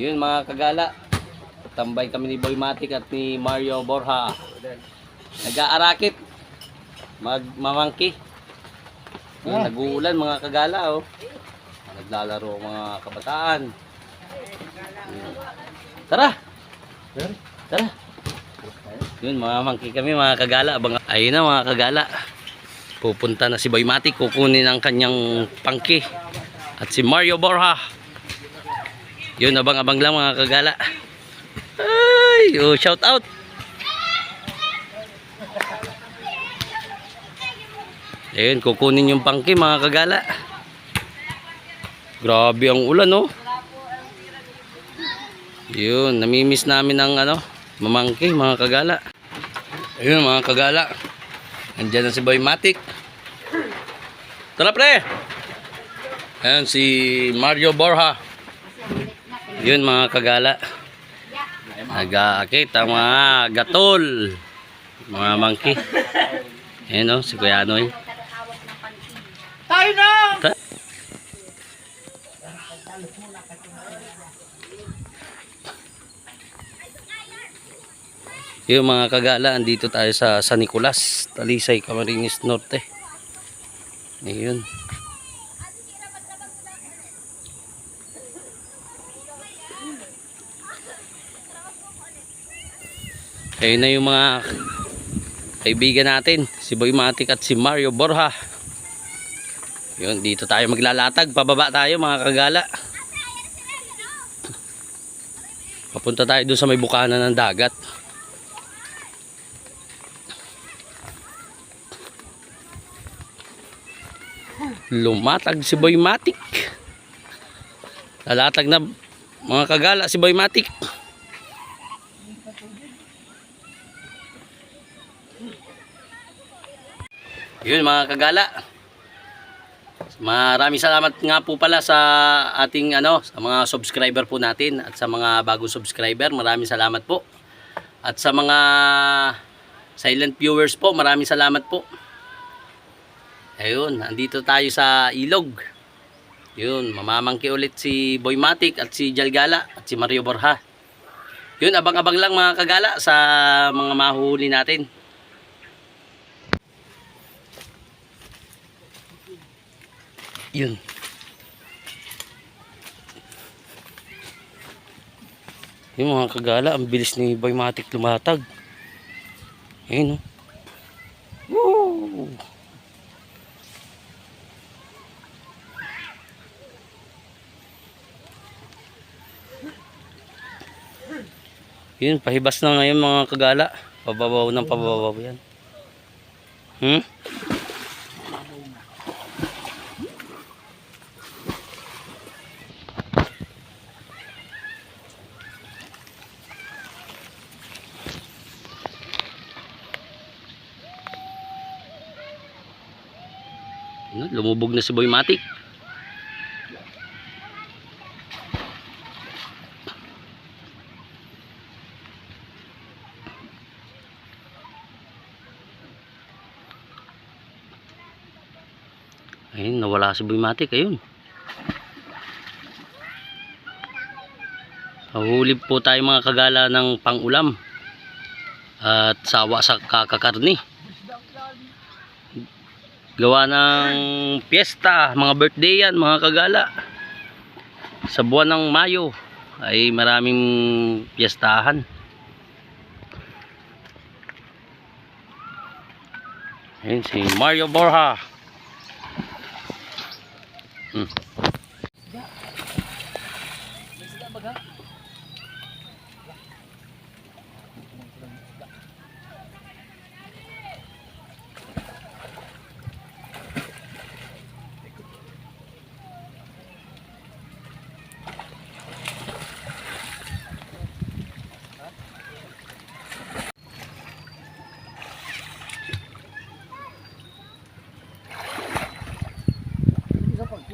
Yun mga kagala. Tambay kami ni Boy Matic at ni Mario Borja. Nag-aarakit. Magmamangki. Yun, nag-uulan mga kagala oh. Naglalaro mga kabataan. Yun. Tara! Tara! Yun, mamangki kami mga kagala. Abang, ayun na mga kagala. Pupunta na si Boy Matic. Kukunin ang kanyang pangki. At si Mario Borja. Yun, abang-abang lang mga kagala. Ay, oh, shout out. Ayun, kukunin yung pangki mga kagala. Grabe ang ulan, oh. Yun, namimiss namin ang ano, mamangki mga kagala. Ayun mga kagala. Andiyan na si Boy Matic. Tara pre! Ayan si Mario Borja. Yun mga kagala. Nag-aakit ang mga gatol. Mga monkey. Ayan o, si Kuya Anoy. Tayo na! Ta- Yung mga kagala, andito tayo sa San Nicolas, Talisay, Camarines Norte. Ayun. Ayun na yung mga kaibigan natin, si Boy Matic at si Mario Borja. Yun, dito tayo maglalatag, pababa tayo mga kagala. Papunta tayo doon sa may bukana ng dagat. Lumatag si Boy Matic. Lalatag na mga kagala si Boy Matic. Yun mga kagala. Maraming salamat nga po pala sa ating ano, sa mga subscriber po natin at sa mga bagong subscriber, maraming salamat po. At sa mga silent viewers po, maraming salamat po. Ayun, andito tayo sa ilog. Yun, mamamangki ulit si Boy Matic at si Jalgala at si Mario Borja. Yun, abang-abang lang mga kagala sa mga mahuli natin. Yun. Yung mga kagala, ang bilis ni Boy Matic lumatag. Ayun, oh. Yun, pahibas na ngayon mga kagala. Pababaw ng pababaw yan. Hmm? Ano, lumubog na si Boy Matic. Ayun, nawala si Boy Matic. Ayun. Nahuli po tayo mga kagala ng pangulam. At sawa sa kakakarni. Gawa ng piyesta, mga birthday yan, mga kagala. Sa buwan ng Mayo ay maraming piyestahan. Ayun si Mario Borja. Hmm.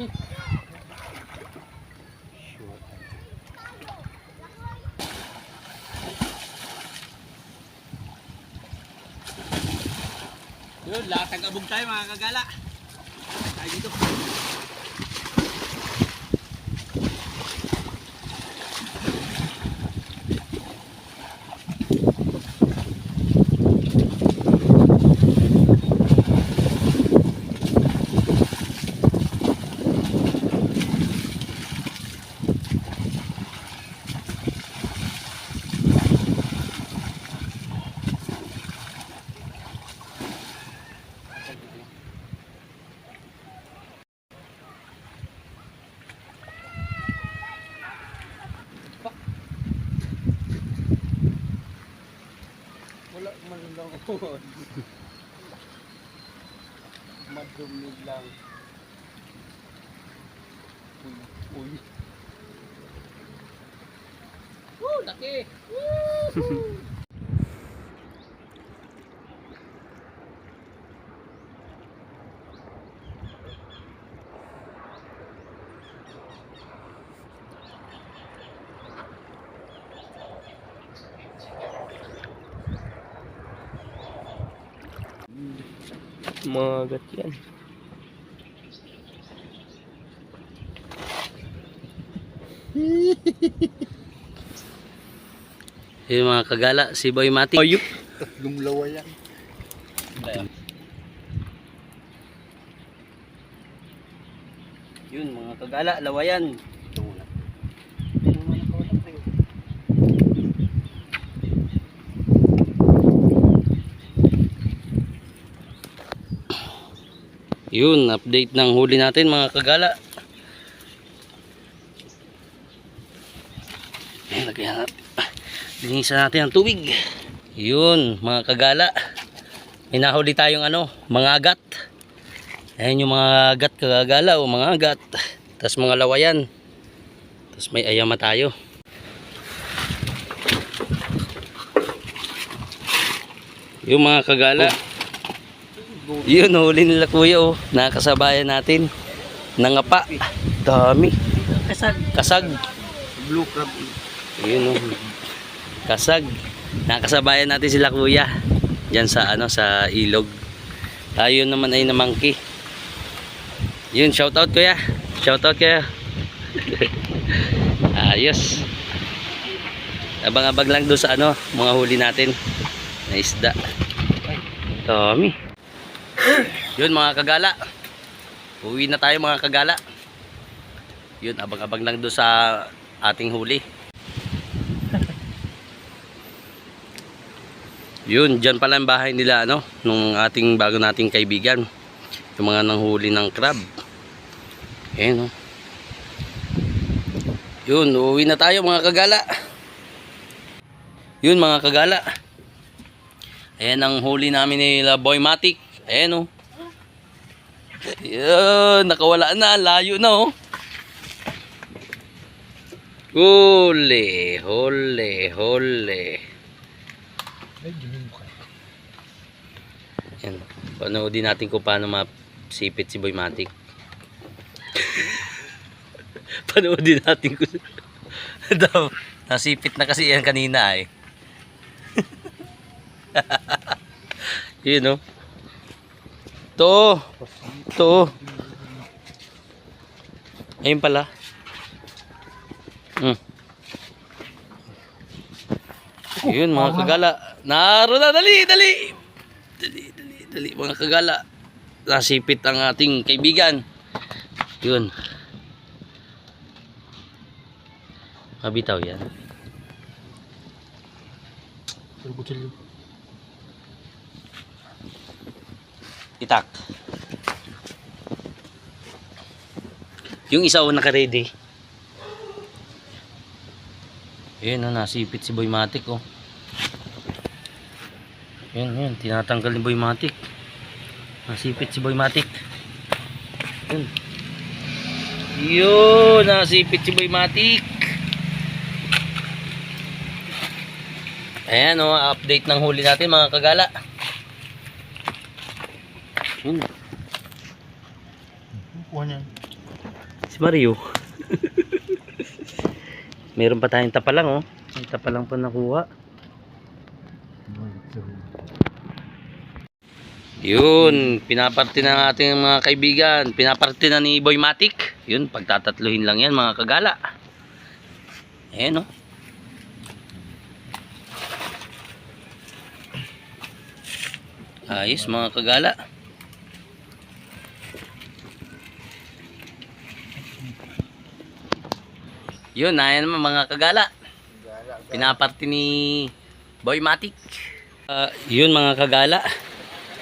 Yun, lakag abog tayo mga kagala. Ako. Madumi lang. Uy, uy. Woo, laki! Woo! Mga agat yan. Yung mga kagala, si Boy Mati. Ayup. Lumlawa yan. Yun mga kagala, lawayan. Ito muna. Yun, update ng huli natin mga kagala. Ayan, lagyan natin. Linisan natin ang tubig. Yun, mga kagala. May tayong ano, mga agat. Ayan yung mga agat kagagala o mga agat. Tapos mga lawayan. Tapos may ayama tayo. Yung mga kagala. Yun, huli nila kuya oh. Nakakasabayan natin. Nangapa. Dami. Kasag. Kasag. Blue crab. Yun oh. Kasag. Nakasabayan natin sila kuya. Diyan sa ano sa ilog. Tayo naman ay namangki. Yun, shout out kuya. Shout out kuya. Ayos. Abang-abag lang doon sa ano, mga huli natin na isda. Dami. Yun mga kagala. Uwi na tayo mga kagala. Yun, abang-abang lang doon sa ating huli. Yun, dyan pala ang bahay nila, ano, nung ating bago nating kaibigan. Yung mga nanghuli ng crab. Ayan, oh. Yun, uuwi na tayo mga kagala. Yun mga kagala. Ayan ang huli namin nila Boy Matic. Ayan, oh. Yun, nakawala na, layo na, oh. Huli, huli, huli. Yan. Panoodin natin kung paano masipit si Boy Matic. Panoodin natin kung... Daw, nasipit na kasi yan kanina eh. Yun oh. To. To. Ayun pala. Hmm. Yun mga kagala. Naro na dali, dali. Dali, dali, dali mga kagala. Nasipit ang ating kaibigan. Yun. Mabitaw yan. Itak. Yung isa o naka-ready. Yun oh, nasipit si Boy Matic oh. Yun, yun, tinatanggal ni Boy Matic. Nasipit si Boy Matic. Yun. Yun, nasipit si Boy Matic. Ayan oh, update ng huli natin mga kagala. Yun, Kuha niyan. si Mario. Meron pa tayong tapalang oh. May tapalang pa nakuha. Yun, pinaparte na ng ating mga kaibigan. Pinaparte na ni Boy Matic. Yun, pagtatatluhin lang yan mga kagala. Ayan o. Ayos mga kagala. Yun, ayan naman mga kagala. Pinaparte ni Boy Matic. Ah, yun mga kagala.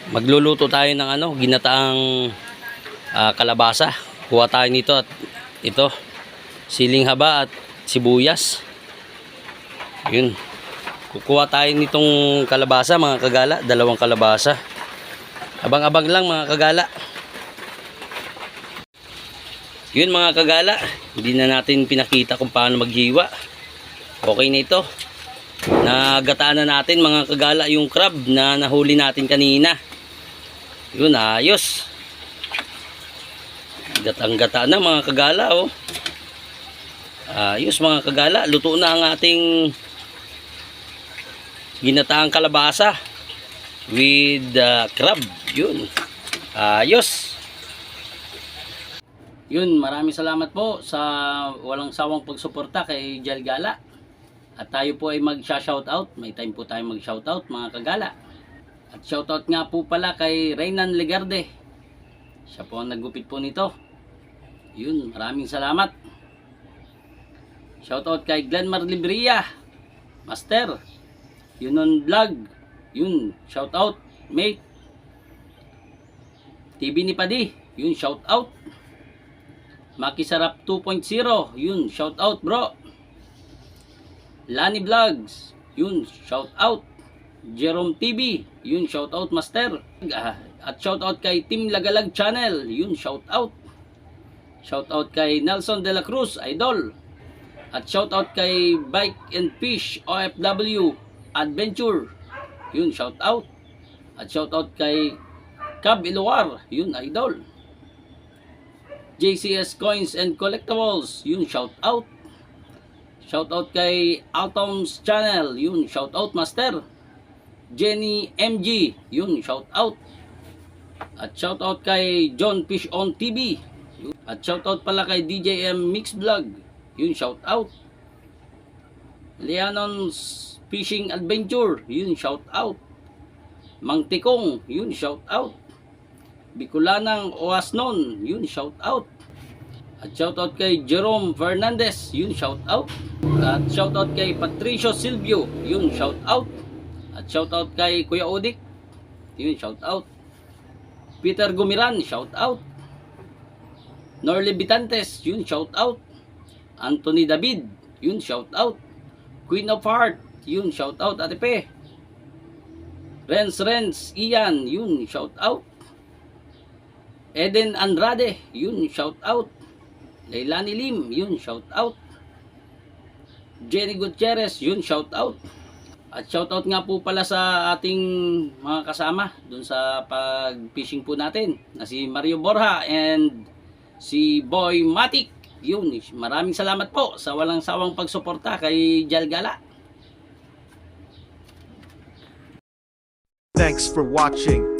Magluluto tayo ng ano, ginataang ah, kalabasa. Kuha tayo nito at ito, siling haba at sibuyas. Yun. Kukuha tayo nitong kalabasa mga kagala, dalawang kalabasa. Abang-abang lang mga kagala. Yun mga kagala, hindi na natin pinakita kung paano maghiwa. Okay na ito. Nagataan na natin mga kagala yung crab na nahuli natin kanina. Yun, ayos. Gatang-gata na mga kagala oh. Ayos mga kagala, luto na ang ating ginataang kalabasa with uh, crab. Yun. Ayos. Yun, maraming salamat po sa walang sawang pagsuporta kay Jal Gala. At tayo po ay mag-shoutout. May time po tayo mag-shoutout mga kagala. At shoutout nga po pala kay Reynan Legarde. Siya po ang naggupit po nito. Yun, maraming salamat. Shoutout kay Glenmar Libria. Master. Yun on vlog. Yun, shoutout. Mate. TV ni Padi. Yun, shoutout. Makisarap 2.0. Yun, shout out bro. Lani Vlogs. Yun, shout out. Jerome TV. Yun, shout out master. Ah, At shout out kay Team Lagalag Channel. Yun, shout out. Shout out kay Nelson De La Cruz, idol. At shout out kay Bike and Fish OFW Adventure. Yun, shout out. At shout out kay Cab Iluwar. Yun, idol. JCS Coins and Collectibles, yun, shout out. Shout out kay Altom's Channel, yun, shout out master. Jenny MG, yun, shout out. At shout out kay John Fish on TV. Yun. At shout out pala kay DJM Mix Vlog, yun, shout out. Leonon's Fishing Adventure, yun, shout out. Mang Tikong, yun, shout out. Bicolanang Oasnon, yun, shout out. At shout out kay Jerome Fernandez, yun, shout out. At shout out kay Patricio Silvio, yun, shout out. At shout out kay Kuya Odik, yun, shout out. Peter Gumiran, shout out. Norly Bitantes, yun, shout out. Anthony David, yun, shout out. Queen of Heart, yun, shout out, Ate Pe. Renz Renz, Ian, yun, shout out. Eden Andrade, yun, shout out. Leilani Lim, yun, shout out. Jenny Gutierrez, yun, shout out. At shout out nga po pala sa ating mga kasama dun sa pag-fishing po natin na si Mario Borja and si Boy Matic. Yun, maraming salamat po sa walang sawang pagsuporta kay Jalgala. Thanks for watching.